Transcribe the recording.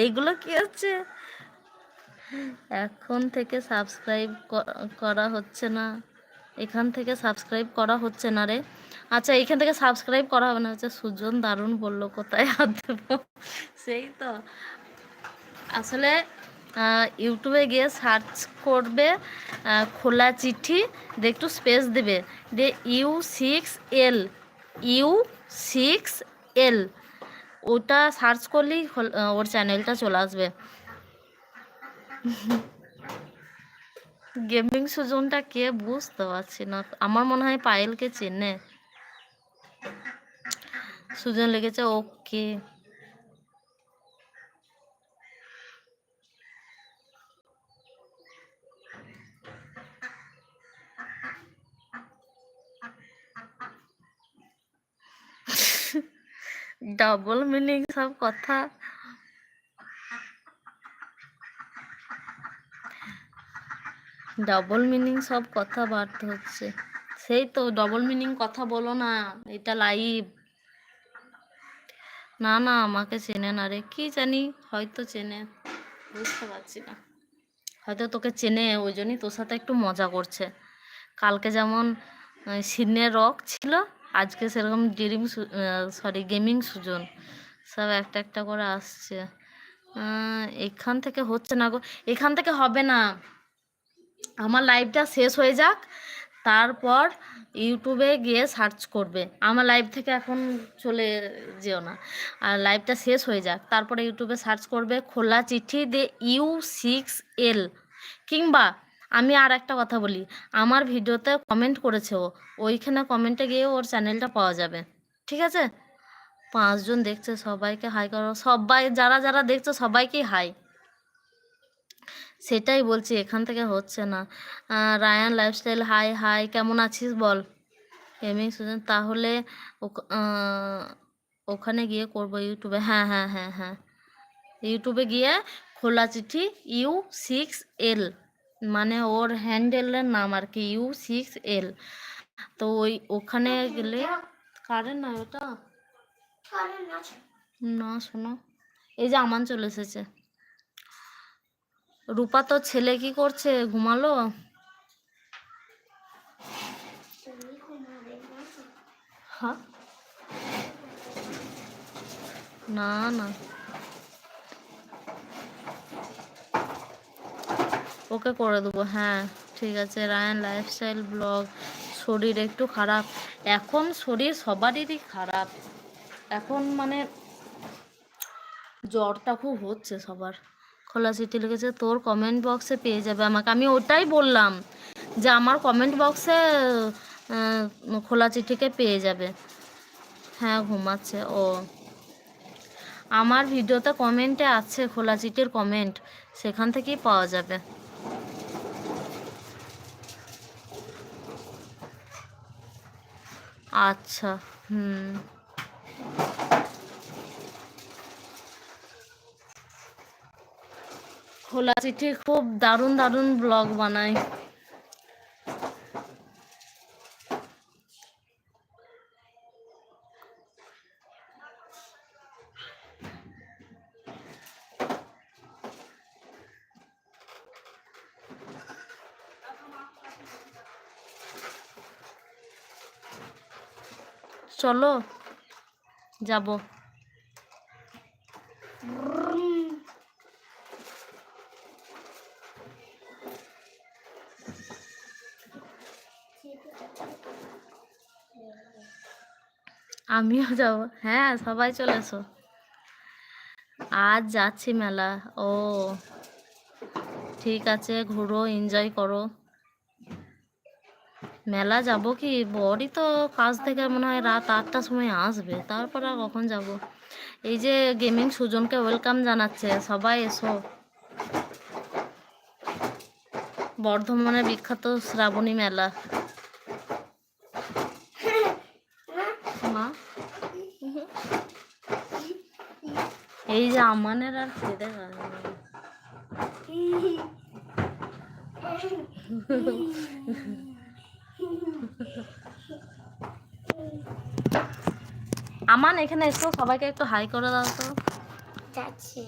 এইগুলো কি হচ্ছে? এখন থেকে সাবস্ক্রাইব করা হচ্ছে না। এখান থেকে সাবস্ক্রাইব করা হচ্ছে না রে। আচ্ছা এখান থেকে সাবস্ক্রাইব করা হবে না। হচ্ছে সুজন দারুণ বলল, কোথায় হাত দেবো? সেই তো। আসলে ইউটিউবে গিয়ে সার্চ করবে খোলা চিঠি, দিয়ে একটু স্পেস দেবে। দিয়ে U six L U six L ওটা সার্চ করলেই ওর চ্যানেলটা চলে আসবে। গেমিং সুজনটা কে বুঝতে পারছি না। আমার মনে হয় পায়েলকে চেনে। সুজন লেগেছে ওকে ডবল মিনিং সব কথা। ডবল মিনিং সব কথা বাড়তে হচ্ছে। সেই তো ডবল মিনিং কথা বলো না, এটা লাইভ না না, আমাকে চেনে না রে। কি জানি, হয়তো চেনে। বুঝতে পারছি না। হয়তো তোকে চেনে, ওই জন্যই তোর সাথে একটু মজা করছে। কালকে যেমন সিনের রক ছিল আজকে সেরকম ড্রিম সরি গেমিং সুজন। সব একটা একটা করে আসছে। এখান থেকে হচ্ছে না গো। এখান থেকে হবে না। আমার লাইভটা শেষ হয়ে যাক। তারপর ইউটিউবে গিয়ে সার্চ করবে। আমার লাইভ থেকে এখন চলে যেও না। আর লাইভটা শেষ হয়ে যাক। তারপরে ইউটিউবে সার্চ করবে, খোলা চিঠি দে ইউ সিক্স এল কিংবা আমি আর একটা কথা বলি। আমার ভিডিওতে কমেন্ট করেছে ও। ওইখানে কমেন্টে গিয়ে ওর চ্যানেলটা পাওয়া যাবে। ঠিক আছে? পাঁচজন দেখছে সবাইকে হাই করো। সবাই, যারা যারা দেখছে সবাইকেই হাই সেটাই বলছি, এখান থেকে হচ্ছে না। রায়ান লাইফস্টাইল হাই হাই কেমন আছিস বল? এমনি সুজন, তাহলে ওখানে গিয়ে করব ইউটিউবে হ্যাঁ হ্যাঁ হ্যাঁ হ্যাঁ। ইউটিউবে গিয়ে খোলা চিঠি ইউ সিক্স এল মানে ওর হ্যান্ডেলের নাম আর কি ইউ সিক্স এল তো ওই ওখানে গেলে কারেন্ট না ওটা? না শোনো, এই যে আমান চলে এসেছে। রূপা তো ছেলে কি করছে, ঘুমালো? হ্যাঁ? না না। ওকে করে দেবো। হ্যাঁ ঠিক আছে। রায়ান লাইফস্টাইল ব্লগ শরীর একটু খারাপ। এখন শরীর সবারই খারাপ। এখন মানে জ্বরটা খুব হচ্ছে সবার। খোলা চিঠি লিখেছে, তোর কমেন্ট বক্সে পেয়ে যাবে আমাকে। আমি ওটাই বললাম যে আমার কমেন্ট বক্সে খোলা চিঠিকে পেয়ে যাবে। হ্যাঁ ঘুমাচ্ছে। ও, আমার ভিডিওতে কমেন্টে আছে খোলা চিঠির কমেন্ট সেখান থেকেই পাওয়া যাবে। আচ্ছা হুম। খোলা চিঠি খুব দারুণ দারুণ ব্লগ বানায়। চলো, যাব। আমিও যাব। হ্যাঁ সবাই চলে এসো। আজ যাচ্ছি মেলা। ও, ঠিক আছে, ঘুরো এনজয় করো। মেলা যাব কি? বড়ই তো কাজ থেকে মনে হয় রাত আটটার সময় আসবে। তারপর আর কখন যাব? এই যে গেমিং সুজনকে ওয়েলকাম জানাচ্ছে। সবাই এসো। বর্ধমানের বিখ্যাত শ্রাবণী মেলা। মা? এই যে আমানের আর খেতে আমান এখানে এসো সবাইকে একটু হাই করে দাও তো। যাচ্ছে।